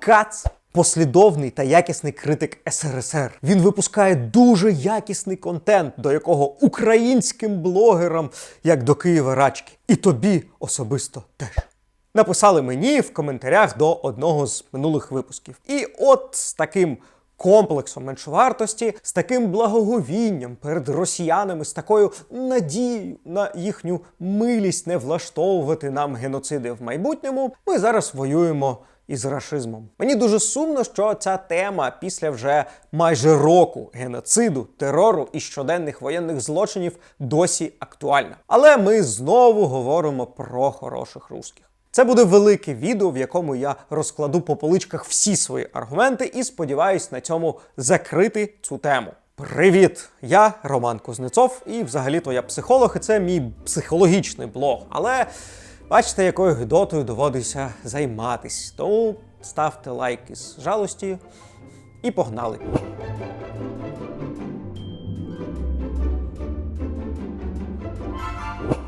Кац послідовний та якісний критик СРСР. Він випускає дуже якісний контент, до якого українським блогерам, як до Києва рачки, і тобі особисто теж. Написали мені в коментарях до одного з минулих випусків. І от з таким комплексом меншовартості, з таким благоговінням перед росіянами, з такою надією на їхню милість не влаштовувати нам геноциди в майбутньому, ми зараз воюємо із рашизмом. Мені дуже сумно, що ця тема після вже майже року геноциду, терору і щоденних воєнних злочинів досі актуальна. Але ми знову говоримо про хороших русських. Це буде велике відео, в якому я розкладу по поличках всі свої аргументи і сподіваюсь на цьому закрити цю тему. Привіт! Я Роман Кузнецов, і взагалі-то я психолог, і це мій психологічний блог. Але бачите, якою гидотою доводиться займатись. Тому ставте лайк із жалості і погнали.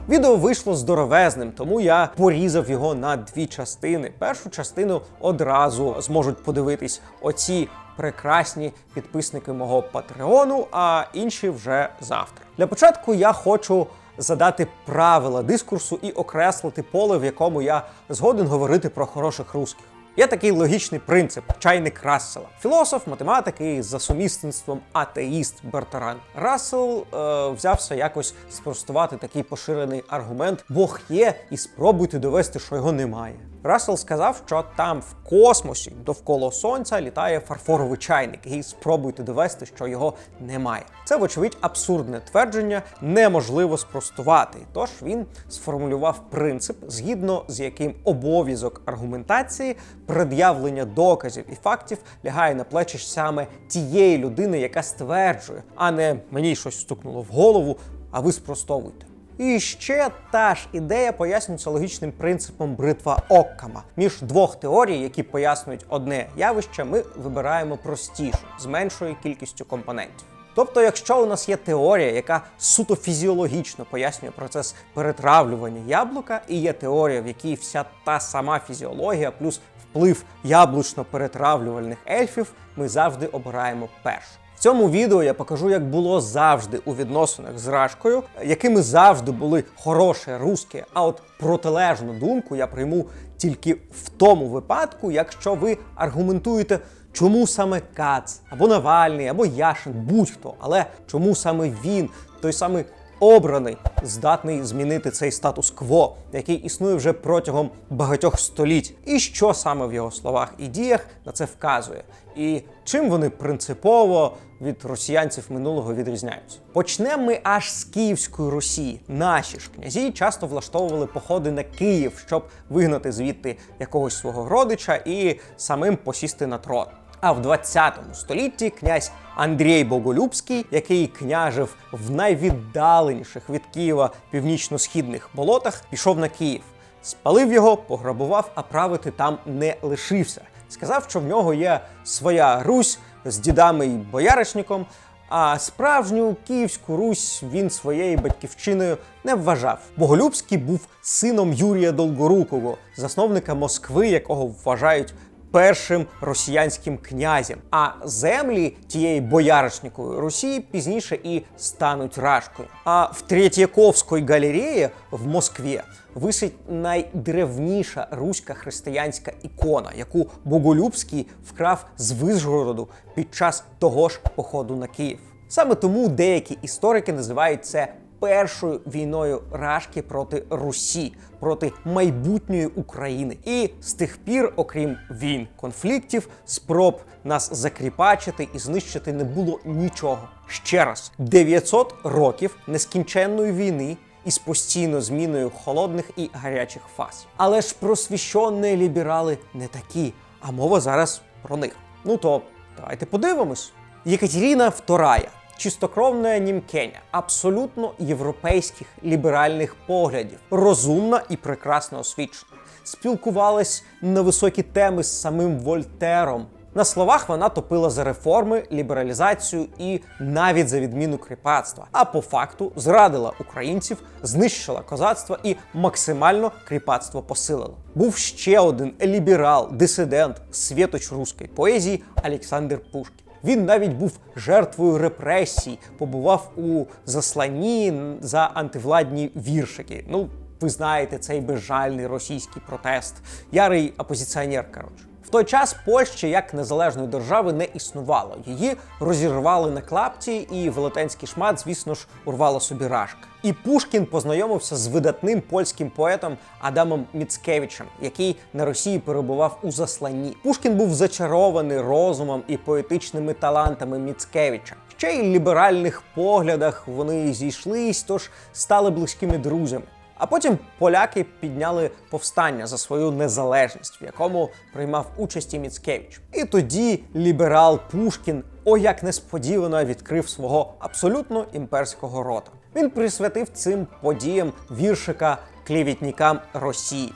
Відео вийшло здоровезним, тому я порізав його на дві частини. Першу частину одразу зможуть подивитись оці прекрасні підписники мого патреону, а інші вже завтра. Для початку я хочу задати правила дискурсу і окреслити поле, в якому я згоден говорити про хороших русських. Є такий логічний принцип чайник Рассела. Філософ, математик і за сумісництвом атеїст Бертран Рассел е, взявся якось спростувати такий поширений аргумент Бог є, і спробуйте довести, що його немає. Рассел сказав, що там в космосі довкола сонця літає фарфоровий чайник, і спробуйте довести, що його немає. Це, вочевидь, абсурдне твердження, неможливо спростувати. Тож він сформулював принцип, згідно з яким обов'язок аргументації, пред'явлення доказів і фактів лягає на плечі саме тієї людини, яка стверджує, а не мені щось стукнуло в голову, а ви спростовуйте. І ще та ж ідея пояснюється логічним принципом бритва Оккама. Між двох теорій, які пояснюють одне явище, ми вибираємо простішу з меншою кількістю компонентів. Тобто, якщо у нас є теорія, яка суто фізіологічно пояснює процес перетравлювання яблука, і є теорія, в якій вся та сама фізіологія плюс вплив яблучно-перетравлювальних ельфів, ми завжди обираємо першу. Цьому відео я покажу, як було завжди у відносинах з Рашкою, якими завжди були хороше русське, а от протилежну думку я прийму тільки в тому випадку, якщо ви аргументуєте, чому саме Кац, або Навальний, або Яшин, будь-хто, але чому саме він, той самий обраний, здатний змінити цей статус-кво, який існує вже протягом багатьох століть, і що саме в його словах і діях на це вказує, і чим вони принципово від росіянців минулого відрізняються. Почнемо ми аж з Київської Росії. Наші ж князі часто влаштовували походи на Київ, щоб вигнати звідти якогось свого родича і самим посісти на трон. А в 20 столітті князь Андрій Боголюбський, який княжив в найвіддаленіших від Києва північно-східних болотах, пішов на Київ, спалив його, пограбував, а правити там не лишився. Сказав, що в нього є своя Русь з дідами і бояришником. А справжню Київську Русь він своєю батьківщиною не вважав. Боголюбський був сином Юрія Долгорукого, засновника Москви, якого вважають першим росіянським князем. А землі тієї бояришникової Росії пізніше і стануть рашкою. А в Третьяковській галереї в Москві висить найдревніша руська християнська ікона, яку Боголюбський вкрав з Вишгороду під час того ж походу на Київ. Саме тому деякі історики називають це першою війною Рашки проти Русі, проти майбутньої України. І з тих пір, окрім війн, конфліктів, спроб нас закріпачити і знищити не було нічого. Ще раз, 900 років нескінченної війни із постійною зміною холодних і гарячих фаз. Але ж просвіщені ліберали не такі, а мова зараз про них. Ну то давайте подивимось. Єкатерина II чистокровна німкеня, абсолютно європейських ліберальних поглядів, розумна і прекрасно освічена. Спілкувалась на високі теми з самим Вольтером. На словах вона топила за реформи, лібералізацію і навіть за відміну кріпацтва. А по факту зрадила українців, знищила козацтво і максимально кріпацтво посилила. Був ще один ліберал, дисидент, світоч руської поезії Олександр Пушкін. Він навіть був жертвою репресій, побував у засланні за антивладні віршики. Ну, ви знаєте, цей безжальний російський протест. Ярий опозиціонер, коротше. Той час Польщі як незалежної держави не існувало. Її розірвали на клапті, і велетенський шмат, звісно ж, урвала собі рашка. І Пушкін познайомився з видатним польським поетом Адамом Міцкевичем, який на Росії перебував у засланні. Пушкін був зачарований розумом і поетичними талантами Міцкевича. Ще й ліберальних поглядах вони зійшлись, тож стали близькими друзями. А потім поляки підняли повстання за свою незалежність, в якому приймав участь і Міцкевич. І тоді ліберал Пушкін, о як несподівано відкрив свого абсолютно імперського рота. Він присвятив цим подіям віршика клівітникам Росії.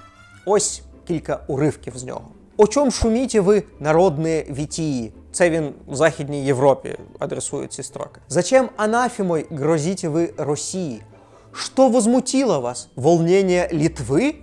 Ось кілька уривків з нього. О чому шуміте ви, народні вітії? Це він в Західній Європі адресує ці строки. Зачем анафемой грозите ви Росії? Что возмутило вас? Волнение Литвы?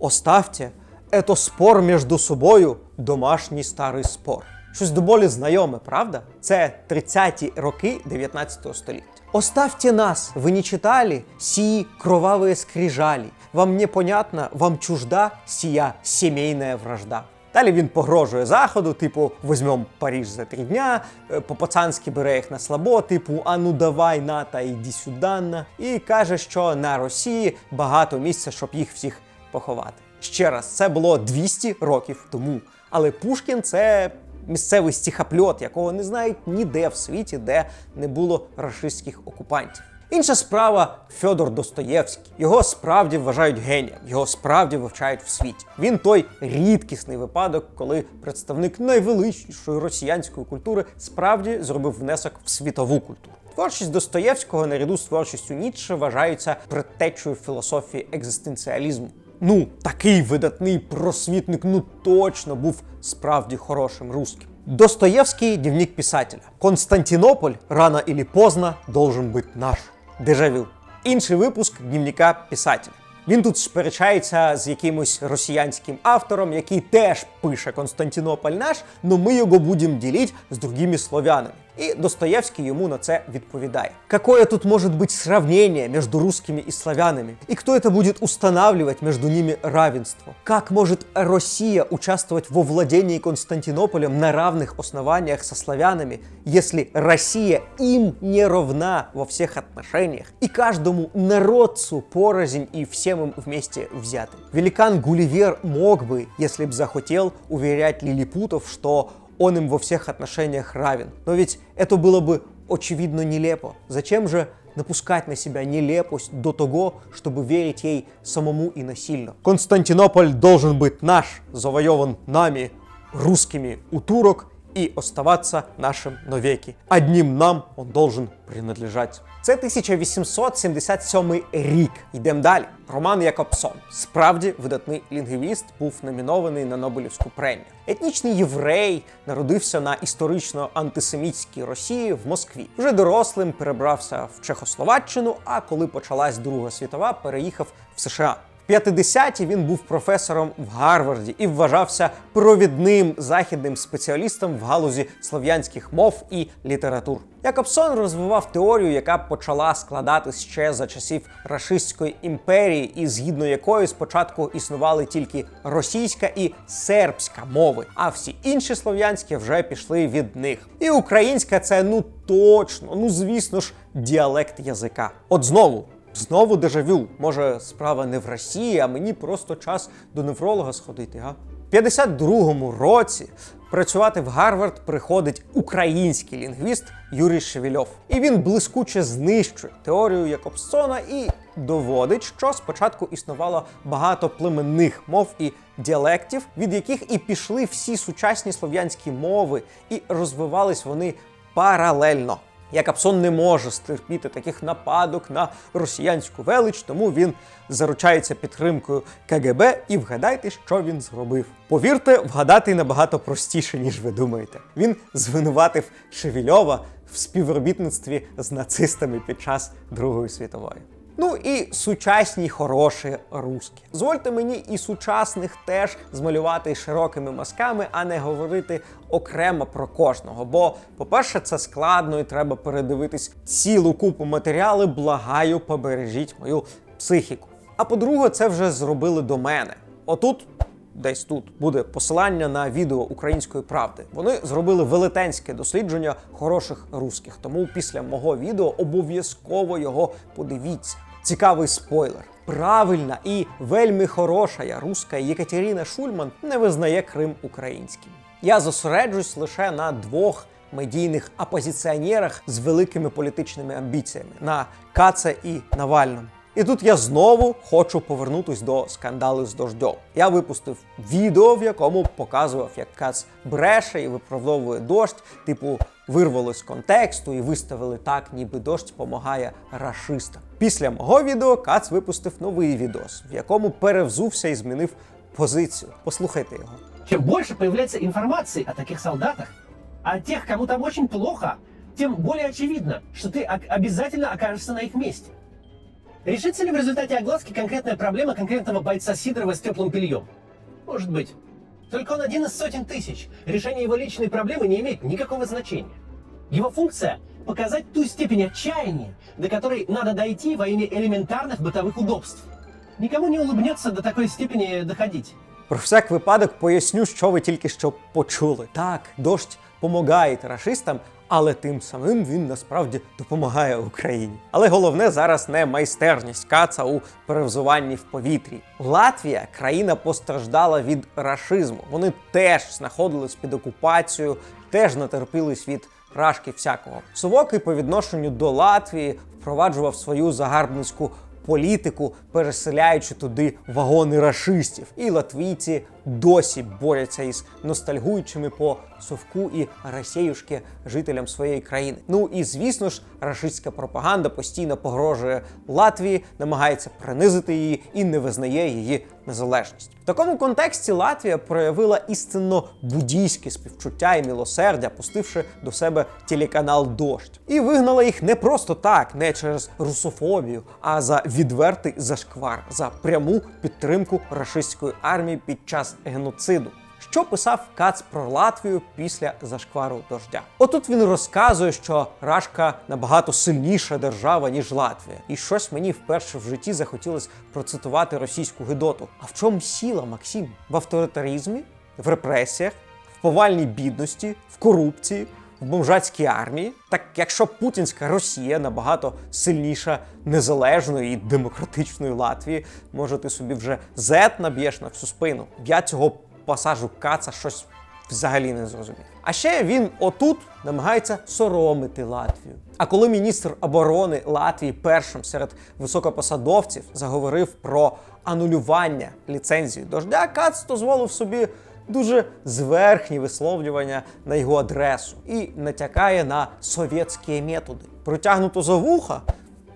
Оставьте. Это спор между собою, домашній старий спор. Щось доволі знайоме, правда? Це 30-ті роки 19 століття. Оставьте нас, вы не читали сии кровавые скрижали. Вам непонятно, вам чужда сия сімейна вражда. Далі він погрожує заходу, типу, візьмем Париж за три дня, е, по-пацанськи бере їх на слабо, типу, а ну давай, на та йди сюди. на». І каже, що на Росії багато місця, щоб їх всіх поховати. Ще раз, це було 200 років тому. Але Пушкін це місцевий стіхапльот, якого не знають ніде в світі, де не було рашистських окупантів. Інша справа Фьодор Достоєвський. Його справді вважають генієм, його справді вивчають в світі. Він той рідкісний випадок, коли представник найвеличнішої росіянської культури справді зробив внесок в світову культуру. Творчість Достоєвського наряду з творчістю Ніцше вважаються предтечою філософії екзистенціалізму. Ну, такий видатний просвітник, ну точно був справді хорошим русским. Достоевский – дневник писателя. Константинополь рано или поздно должен быть наш. Дежавю. Інший випуск дневника писателя. Він тут сперечається з якимось росіянським автором, який теж пише Константинополь наш, но ми його будемо ділити з другими слов'янами. І Достоєвський йому на це відповідає. Какое тут может быть сравнение между русскими и славянами? И кто это будет устанавливать между ними равенство? Как может Россия участвовать во владении Константинополем на равных основаниях со славянами, если Россия им не равна во всех отношениях и каждому народцу порознь и всем им вместе взятым? Великан Гулливер мог бы, если б захотел, уверять лилипутов, что он им во всех отношениях равен. Но ведь это было бы очевидно нелепо. Зачем же напускать на себя нелепость до того, чтобы верить ей самому и насильно? Константинополь должен быть наш, завоеван нами, русскими у турок, и оставаться нашим навеки. Одним нам он должен принадлежать. Це 1877 рік. Йдемо далі. Роман Якобсон, справді видатний лінгвіст, був номінований на Нобелівську премію. Етнічний єврей народився на історично антисемітській Росії в Москві. Вже дорослим перебрався в Чехословаччину. А коли почалась Друга світова, переїхав в США. В 50-ті він був професором в Гарварді і вважався провідним західним спеціалістом в галузі слов'янських мов і літератур. Якобсон розвивав теорію, яка почала складатись ще за часів рашистської імперії, і згідно якої спочатку існували тільки російська і сербська мови, а всі інші слов'янські вже пішли від них. І українська це ну точно, ну звісно ж, діалект язика. От знову. Знову дежавю. Може, справа не в Росії, а мені просто час до невролога сходити, га? В 52-му році працювати в Гарвард приходить український лінгвіст Юрій Шевельов. І він блискуче знищує теорію Якобсона і доводить, що спочатку існувало багато племенних мов і діалектів, від яких і пішли всі сучасні слов'янські мови, і розвивались вони паралельно. Я Капсон не може стерпіти таких нападок на росіянську велич, тому він заручається підтримкою КГБ і вгадайте, що він зробив. Повірте, вгадати набагато простіше, ніж ви думаєте. Він звинуватив Шевільова в співробітництві з нацистами під час Другої світової. Ну і сучасні хороші руски. Звольте мені і сучасних теж змалювати широкими мазками, а не говорити окремо про кожного. Бо, по-перше, це складно і треба передивитись цілу купу матеріалу. Благаю, побережіть мою психіку. А по-друге, це вже зробили до мене. Отут десь тут буде посилання на відео української правди. Вони зробили велетенське дослідження хороших русських. Тому після мого відео обов'язково його подивіться. Цікавий спойлер. Правильна і вельми хороша я руська Єкатерина Шульман не визнає Крим українським. Я зосереджусь лише на двох медійних опозиціонерах з великими політичними амбіціями на Каце і Навальному. І тут я знову хочу повернутись до скандалу з дождем. Я випустив відео, в якому показував, як Кац бреше і виправдовує дощ, типу вирвало з контексту і виставили так, ніби дощ допомагає рашистам. Після мого відео Кац випустив новий відос, в якому перевзувся і змінив позицію. Послухайте його. Чем больше появляется информации о таких солдатах, о тех, кому там очень плохо, тем более очевидно, что ты обязательно окажешься на их месте. Решится ли в результате огласки конкретная проблема конкретного бойца Сидорова с теплым бельем? Может быть. Только он один из сотен тысяч. Решение его личной проблемы не имеет никакого значения. Его функция – показать ту степень отчаяния, до которой надо дойти во имя элементарных бытовых удобств. Никому не улыбнется до такой степени доходить. Про всяк випадок поясню, що ви тільки що почули. Так, дощ допомагає рашистам, але тим самим він насправді допомагає Україні. Але головне зараз не майстерність каца у перевзуванні в повітрі. Латвія країна постраждала від рашизму. Вони теж знаходились під окупацією, теж натерпілись від рашки всякого. Совокий по відношенню до Латвії впроваджував свою загарбницьку політику, переселяючи туди вагони рашистів. І латвійці досі борються із ностальгуючими по совку і Росіюшки жителям своєї країни. Ну і звісно ж, рашистська пропаганда постійно погрожує Латвії, намагається принизити її і не визнає її незалежність. В такому контексті Латвія проявила істинно буддійське співчуття і милосердя, пустивши до себе телеканал Дождь. І вигнала їх не просто так, не через русофобію, а за відвертий зашквар, за пряму підтримку рашистської армії під час геноциду. Що писав Кац про Латвію після зашквару дождя? Отут він розказує, що Рашка набагато сильніша держава, ніж Латвія. І щось мені вперше в житті захотілося процитувати російську гидоту. А в чому сіла, Максим? В авторитаризмі, в репресіях, в повальній бідності, в корупції, в бомжацькій армії. Так якщо путінська Росія набагато сильніша незалежної і демократичної Латвії, може ти собі вже зет наб'єш на всю спину. Я цього пасажу каца щось взагалі не зрозумів. А ще він отут намагається соромити Латвію. А коли міністр оборони Латвії першим серед високопосадовців заговорив про анулювання ліцензії дождя, Кац дозволив собі дуже зверхні висловлювання на його адресу і натякає на совєтські методи. Протягнуто за вуха.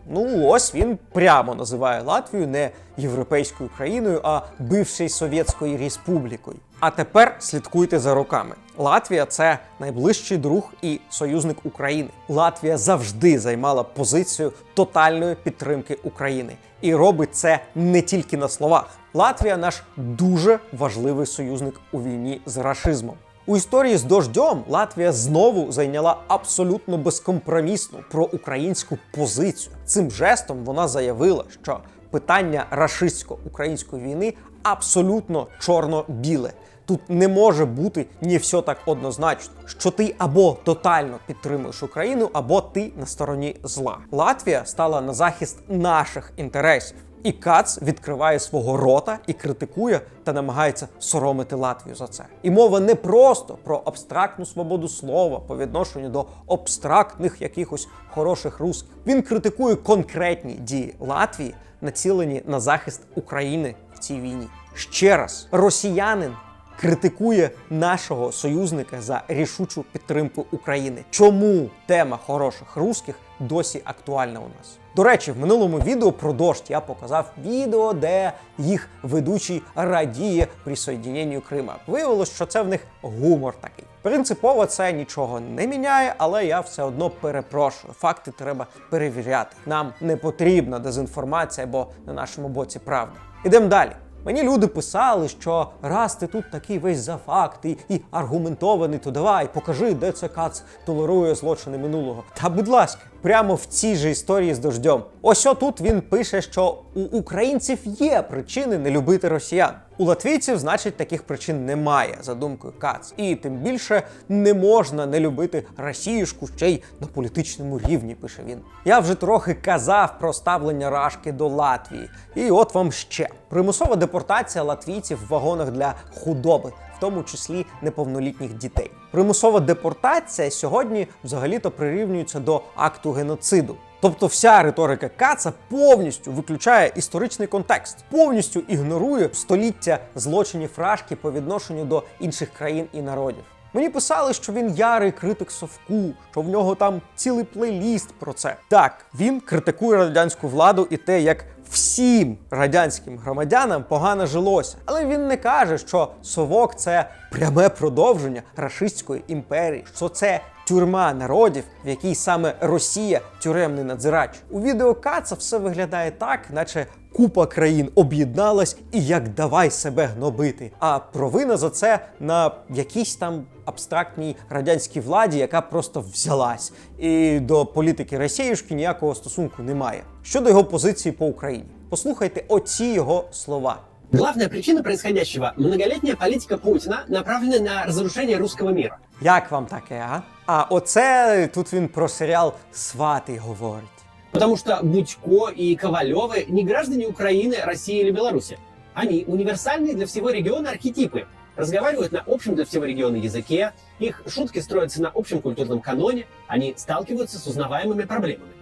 Ну, ось він прямо називає Латвію не європейською країною, а бившою Совєтською республікою. А тепер слідкуйте за роками. Латвія це найближчий друг і союзник України. Латвія завжди займала позицію тотальної підтримки України і робить це не тільки на словах. Латвія наш дуже важливий союзник у війні з рашизмом. У історії з дождем Латвія знову зайняла абсолютно безкомпромісну проукраїнську позицію. Цим жестом вона заявила, що питання рашистсько-української війни абсолютно чорно-біле. Тут не може бути не все так однозначно, що ти або тотально підтримуєш Україну, або ти на стороні зла. Латвія стала на захист наших інтересів. І Кац відкриває свого рота і критикує та намагається соромити Латвію за це. І мова не просто про абстрактну свободу слова по відношенню до абстрактних якихось хороших русських. Він критикує конкретні дії Латвії, націлені на захист України в цій війні. Ще раз, росіянин критикує нашого союзника за рішучу підтримку України. Чому тема хороших русських досі актуальна у нас? До речі, в минулому відео про дощ я показав відео, де їх ведучий радіє присоединенню Крима. Виявилось, що це в них гумор такий. Принципово це нічого не міняє, але я все одно перепрошую. Факти треба перевіряти. Нам не потрібна дезінформація, бо на нашому боці правда. Ідемо далі. Мені люди писали, що раз ти тут такий весь за факти і аргументований, то давай покажи, де це кац толерує злочини минулого. Та будь ласка, прямо в цій же історії з дождем. Ось отут він пише, що у українців є причини не любити росіян. У латвійців, значить, таких причин немає, за думкою Кац. І тим більше не можна не любити росіюшку ще й на політичному рівні, пише він. Я вже трохи казав про ставлення Рашки до Латвії. І от вам ще примусова депортація латвійців в вагонах для худоби. В тому числі неповнолітніх дітей. Примусова депортація сьогодні взагалі-то прирівнюється до акту геноциду. Тобто вся риторика Каца повністю виключає історичний контекст, повністю ігнорує століття злочинів Рашки по відношенню до інших країн і народів. Мені писали, що він ярий критик совку, що в нього там цілий плейліст про це. Так, він критикує радянську владу і те, як всім радянським громадянам погано жилося. Але він не каже, що совок це пряме продовження рашистської імперії, що це тюрма народів, в якій саме Росія тюремний надзирач. У відео Каца все виглядає так, наче купа країн об'єдналась і як давай себе гнобити. А провина за це на якійсь там абстрактній радянській владі, яка просто взялась, і до політики Росіюшки ніякого стосунку немає. Щодо його позиції по Україні, послухайте оці його слова. Главная причина происходящего – многолетняя политика Путина, направленная на разрушение русского мира. Як вам таке, а? А оце тут він про серіал Свати говорить. Потому что Будько и Ковалевы не граждане Украины, России или Беларуси. Они универсальные для всего региона архетипы. Разговаривают на общем для всего региона языке, их шутки строятся на общем культурном каноне, они сталкиваются с узнаваемыми проблемами.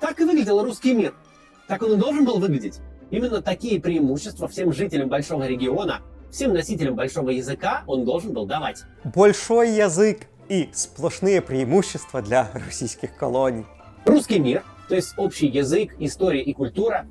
Так и выглядел русский мир. Так он и должен был выглядеть. Именно такие преимущества всем жителям большого региона, всем носителям большого языка он должен был давать. Большой язик і сплошні преимущества для російських колоній. Русский мир, то есть общий язык, история и культура,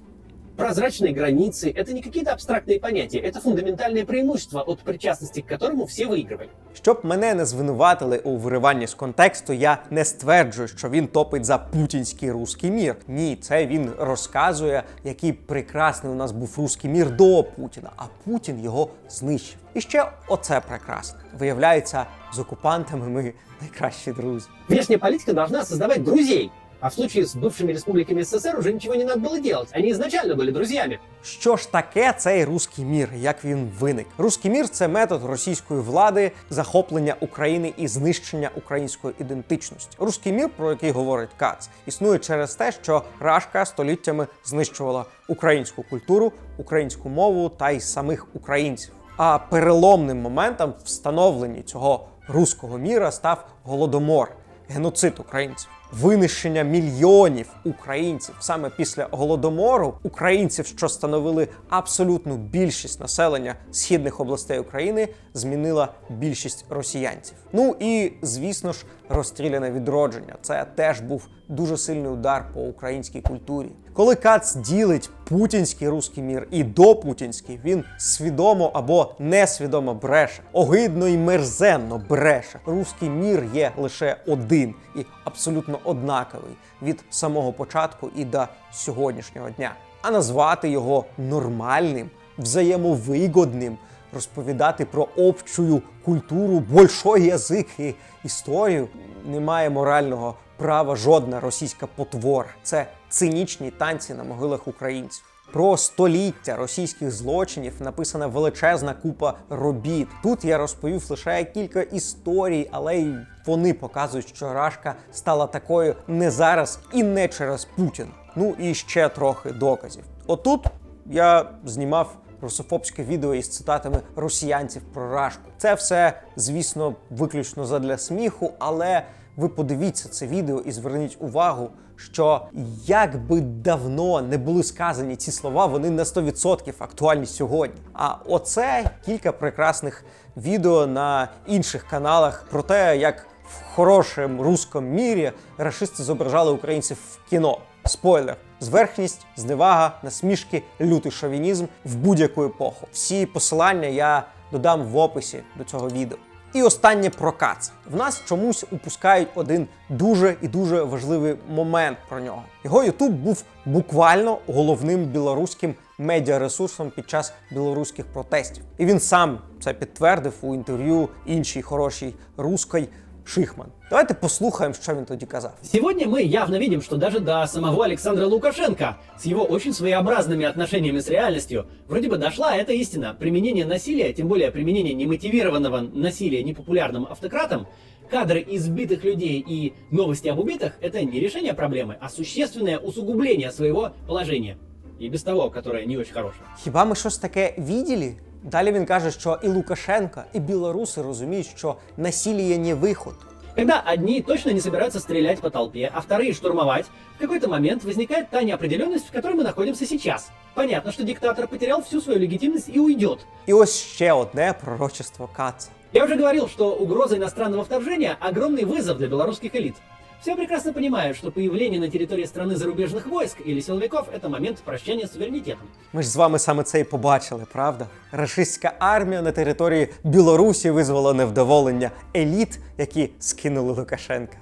прозрачные границы – это не какие-то абстрактные понятия, это фундаментальное преимущество, от причастности к которому все выигрывали. Щоб мене не звинуватили у вириванні з контексту, я не стверджую, що він топить за путінський руський мір. Ні, це він розказує, який прекрасний у нас був руський мір до Путіна, а Путін його знищив. І ще оце прекрасне. Виявляється, з окупантами ми найкращі друзі. Внешняя политика должна создавать друзей, а в случае с бывшими республиками СССР уже ничего не надо было делать. Они изначально были друзьями. Що ж таке цей руський мір? Як він виник? Руський мір це метод російської влади захоплення України і знищення української ідентичності. Руський мір, про який говорить Кац, існує через те, що Рашка століттями знищувала українську культуру, українську мову та й самих українців. А переломним моментом в встановленні цього руського міра став голодомор, геноцид українців. Винищення мільйонів українців саме після голодомору, українців, що становили абсолютну більшість населення східних областей України, змінила більшість росіянців. Ну і звісно ж, розстріляне відродження. Це теж був дуже сильний удар по українській культурі. Коли Кац ділить путінський руський мір і допутінський, він свідомо або несвідомо бреше, огидно і мерзенно бреше. Руський мір є лише один і абсолютно однаковий від самого початку і до сьогоднішнього дня. А назвати його нормальним, взаємовигодним, розповідати про общую культуру, большой язик і історію немає морального права жодна російська потвора. Це цинічні танці на могилах українців. Про століття російських злочинів написана величезна купа робіт. Тут я розповів лише кілька історій, але й вони показують, що Рашка стала такою не зараз і не через Путіна. Ну і ще трохи доказів. Отут я знімав русофобське відео із цитатами росіянців про Рашку. Це все, звісно, виключно задля сміху, але ви подивіться це відео і зверніть увагу, що як би давно не були сказані ці слова, вони на 100% актуальні сьогодні. А оце кілька прекрасних відео на інших каналах про те, як в хорошому русском мірі рашисти зображали українців в кіно. Спойлер: зверхність, зневага, насмішки, лютий шовінізм в будь-яку епоху. Всі посилання я додам в описі до цього відео. І останнє про Кац. В нас чомусь упускають один дуже і дуже важливий момент про нього. Його Ютуб був буквально головним білоруським медіаресурсом під час білоруських протестів. І він сам це підтвердив у інтерв'ю іншій хорошій руській Шихман. Давайте послухаємо, що він тоді казав. Сегодня мы явно видим, что даже до самого Александра Лукашенко с его очень своеобразными отношениями с реальностью вроде бы дошла эта истина. Применение насилия, тем более применение немотивированного насилия непопулярным автократом, кадры избитых людей и новости об убитых – это не решение проблемы, а существенное усугубление своего положения. И без того, которое не очень хорошее. Хіба ми щось таке відділі? Далі він каже, що і Лукашенко, і білоруси розуміють, що насилие не виход. Когда одни точно не собираются стрелять по толпе, а вторые штурмовать, в какой-то момент возникает та неопределенность, в которой мы находимся сейчас. Понятно, что диктатор потерял всю свою легитимность и уйдет. І ось ще одне пророчество Каца. Я уже говорил, что угроза иностранного вторжения – огромный вызов для белорусских элит. Все прекрасно понимают, что появление на территории страны зарубежных войск или силовиков – это момент прощания с суверенитетом. Ми ж з вами саме це і побачили, правда? Рашистська армія на території Білорусі визвала невдоволення еліт, які скинули Лукашенка.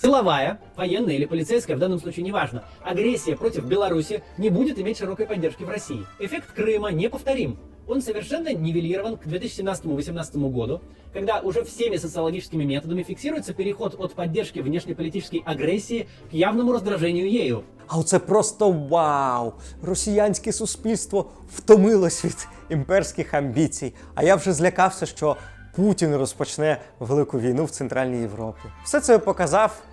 Силовая, военная или полицейская, в данном случае неважно, агрессия против Беларуси не будет иметь широкой поддержки в России. Эффект Крыма неповторим. Он совершенно нивелирован к 2017-2018 году, когда уже всеми социологическими методами фиксируется переход от поддержки внешнеполитической агрессии к явному раздражению ею. А оце просто вау! Росіянське суспільство втомилось від імперських амбіцій. А я вже злякався, що Путін розпочне велику війну в Центральній Європі. Все це показав.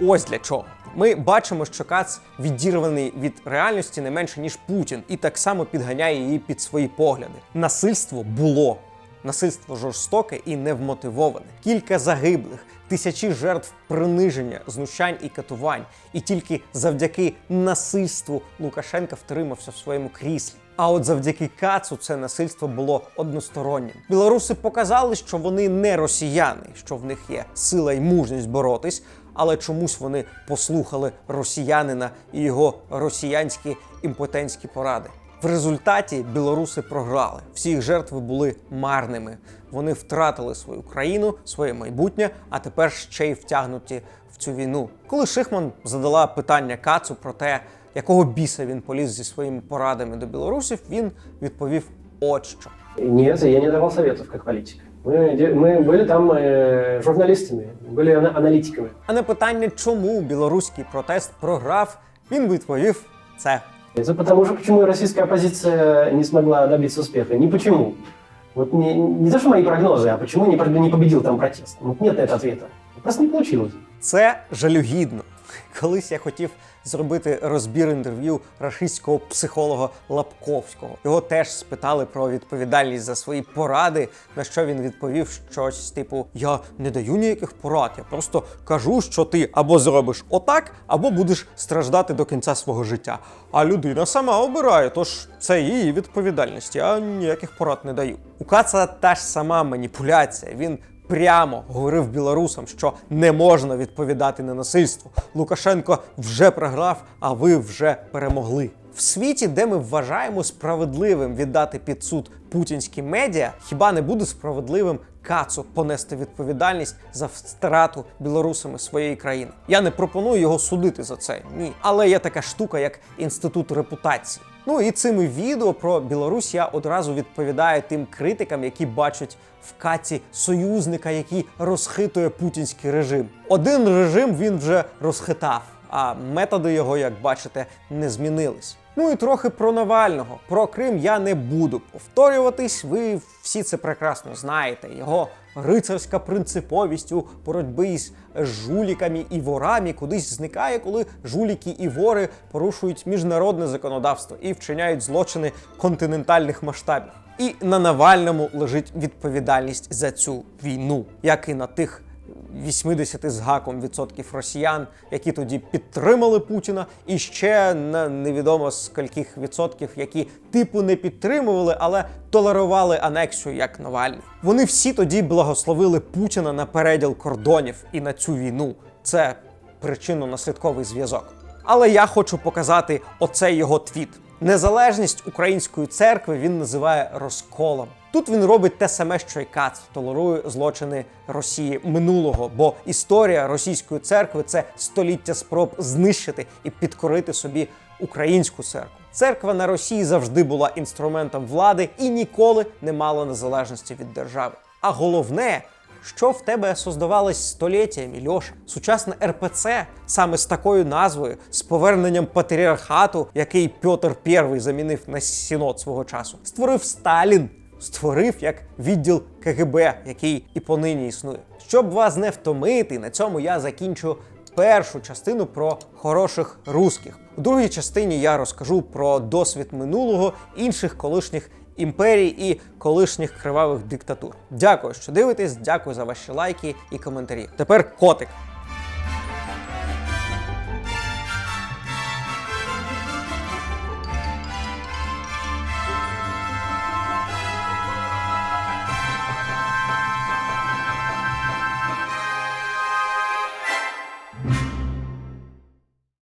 Ось для чого. Ми бачимо, що Кац відірваний від реальності не менше ніж Путін, і так само підганяє її під свої погляди. Насильство було. Насильство жорстоке і невмотивоване. Кілька загиблих, тисячі жертв приниження, знущань і катувань. І тільки завдяки насильству Лукашенка втримався в своєму кріслі. А от завдяки Кацу це насильство було одностороннім. Білоруси показали, що вони не росіяни, що в них є сила й мужність боротись, але чомусь вони послухали росіянина і його росіянські імпотентські поради. В результаті білоруси програли. Всі їх жертви були марними. Вони втратили свою країну, своє майбутнє, а тепер ще й втягнуті в цю війну. Коли Шихман задала питання Кацу про те, якого біса він поліз зі своїми порадами до білорусів, він відповів: от що. Нет, я не давал советов как политик. Мы, де- мы были там э, журналистами, были ана- аналитиками. А на питання, чому білоруський протест програв, він відповів це. Это потому же, почему и российская оппозиция не смогла добиться успеха. Не почему. Вот не, не то, что мои прогнозы, а почему не, про- не победил там протест. Вот нет на это ответа. Просто не получилось. Це жалюгідно. Колись я хотів зробити розбір інтерв'ю рашистського психолога Лапковського. Його теж спитали про відповідальність за свої поради, на що він відповів щось типу: Я не даю ніяких порад, я просто кажу, що ти або зробиш отак, або будеш страждати до кінця свого життя. А людина сама обирає, тож це її відповідальність. Я ніяких порад не даю. У Каца та ж сама маніпуляція. Він прямо говорив білорусам, що не можна відповідати на насильство. Лукашенко вже програв, а ви вже перемогли. В світі, де ми вважаємо справедливим віддати під суд путінські медіа, хіба не буде справедливим Кацу понести відповідальність за втрату білорусами своєї країни? Я не пропоную його судити за це, ні. Але є така штука, як інститут репутації. Ну і цими відео про Білорусь я одразу відповідаю тим критикам, які бачать в каці союзника, який розхитує путінський режим. Один режим він вже розхитав, а методи його, як бачите, не змінились. Ну і трохи про Навального. Про Крим я не буду повторюватись. Ви всі це прекрасно знаєте. Його рицарська принциповість у боротьбі з жуліками і ворами кудись зникає, коли жуліки і вори порушують міжнародне законодавство і вчиняють злочини континентальних масштабів. І на Навальному лежить відповідальність за цю війну, як і на тих 80 з гаком відсотків росіян, які тоді підтримали Путіна, і ще на невідомо скільких відсотків, які типу не підтримували, але толерували анексію як Навальний. Вони всі тоді благословили Путіна на переділ кордонів і на цю війну. Це причинно-наслідковий зв'язок. Але я хочу показати оцей його твіт. Незалежність української церкви він називає розколом. Тут він робить те саме, що й Кац, толерує злочини Росії минулого, бо історія російської церкви це століття спроб знищити і підкорити собі українську церкву. Церква на Росії завжди була інструментом влади і ніколи не мала незалежності від держави. А головне, що в тебе создавалось століттями, Льоша? Сучасна РПЦ саме з такою назвою, з поверненням патріархату, який Петр І замінив на сінод свого часу, створив Сталін. Створив як відділ КГБ, який і понині існує. Щоб вас не втомити, на цьому я закінчу першу частину про хороших русських. У другій частині я розкажу про досвід минулого інших колишніх імперій і колишніх кривавих диктатур. Дякую, що дивитесь. Дякую за ваші лайки і коментарі. Тепер котик.